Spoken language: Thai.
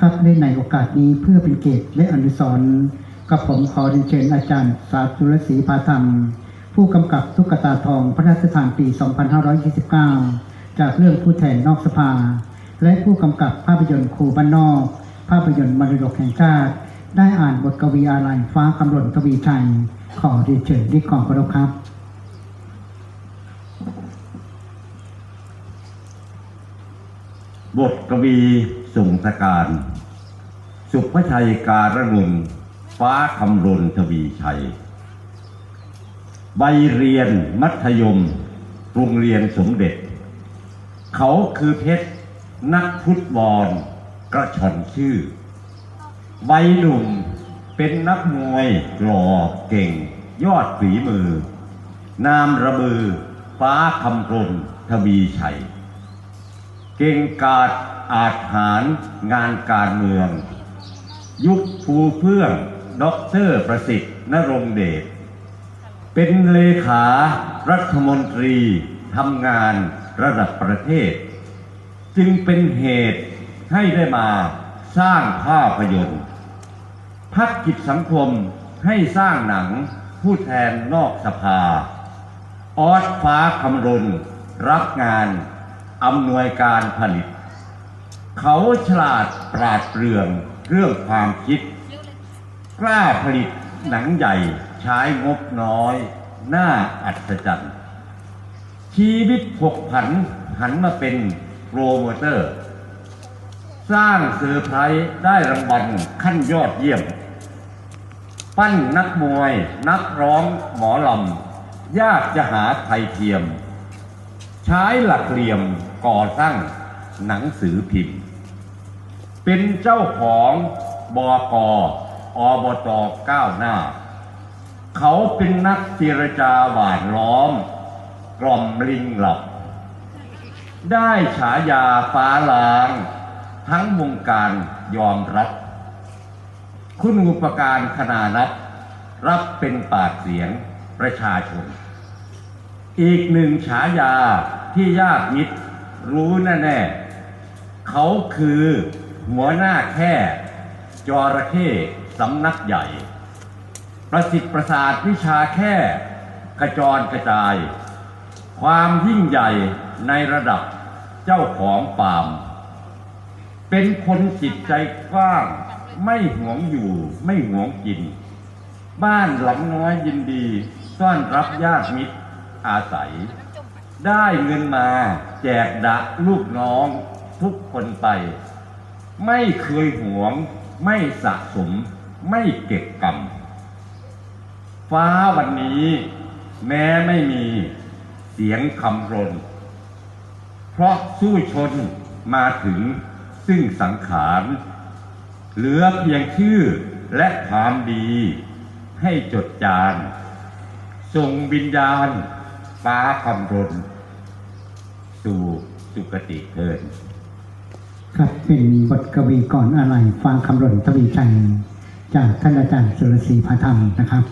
ครับในในโอกาสนี้เพื่อเป็นเกียรติและอนุสรณ์กับผมขอเรียนเชิญอาจารย์ สาธุรศรีพาธรรม ผู้กำกับทุกตาทองพระราชทานปี 2529 จากเรื่องผู้แทนนอกสภา และผู้กำกับภาพยนตร์ครูบ้านนอก ภาพยนตร์มรดกแห่งชาติ ได้อ่านบทกวีอาลัยฟ้าคำรณทวีชัย ขอเรียนเชิญด้วยความเคารพครับ บทกวีส่งสการ สุภชัยการงุนฟ้าคำรนทวีชัย ใบเรียนมัธยมโรงเรียนสมเด็จ เขาคือเพชรนักฟุตบอลกระชอนชื่อ ใบหนุ่มเป็นนักมวยหล่อเก่ง ยอดฝีมือ นามระบือฟ้าคำรนทวีชัย ก่งกาจอาจหารงานการเมือง ยุคฟูเพื่องด็อกเตอร์ประสิทธิ์นรงเดชเป็นเลขารัฐมนตรีทำงานระดับประเทศ จึงเป็นเหตุให้ได้มาสร้างภาพยนตร์พักกิจสังคมให้สร้างหนังผู้แทนนอกสภา ออสฟ้าคำรนรับงาน อำนวยการผลิต เขาฉลาดปราดเปรื่องเรื่องความคิด กล้าผลิตหนังใหญ่ใช้งบน้อย น่าอัศจรรย์ ชีวิตผกผันหันมาเป็นโปรโมเตอร์ สร้างเซอร์ไพรส์ได้รางวัลขั้นยอดเยี่ยม ปั้นนักมวย นักร้องหมอลำยากจะหาไทยเทียม ใช้หลักเหลี่ยม ก่อตั้งหนังสือพิมพ์ เป็นเจ้าของบอกอบตก้าวหน้า เขาเป็นนักเจรจาหวานล้อม กล่อมลิงหลับ ได้ฉายาฟ้าลาง ทั้งวงการยอมรับ คุณอุปการขนานับ รับเป็นปากเสียงประชาชน อีกหนึ่งฉายาที่ญาติมิต รู้แน่ๆเขาคือหัวหน้าแค่จระเข้สำนักใหญ่ ประสิทธิ์ประสาทวิชาแค่กระจรกระจาย ความยิ่งใหญ่ในระดับเจ้าของปาล์มเป็นคนจิตใจกว้าง ไม่หวงอยู่ไม่หวงกิน บ้านหลังน้อยยินดี ต้อนรับญาติมิตรอาศัย ได้เงินมาแจกดะลูกน้องทุกคนไป ไม่เคยหวง ไม่สะสม ไม่เก็บกรรม ฟ้าวันนี้ แม้ไม่มีเสียงคำรน เพราะสู้ชนมาถึงซึ่งสังขาร เหลือเพียงชื่อและความดี ให้จดจานส่งวิญญาณ ฟ้าคำรนสู่สุคติเกิดครับเป็นบทกวีก่อนอะไรฟังคำรนทวีชัย จากท่านอาจารย์สุรศรีพาธรรมนะครับ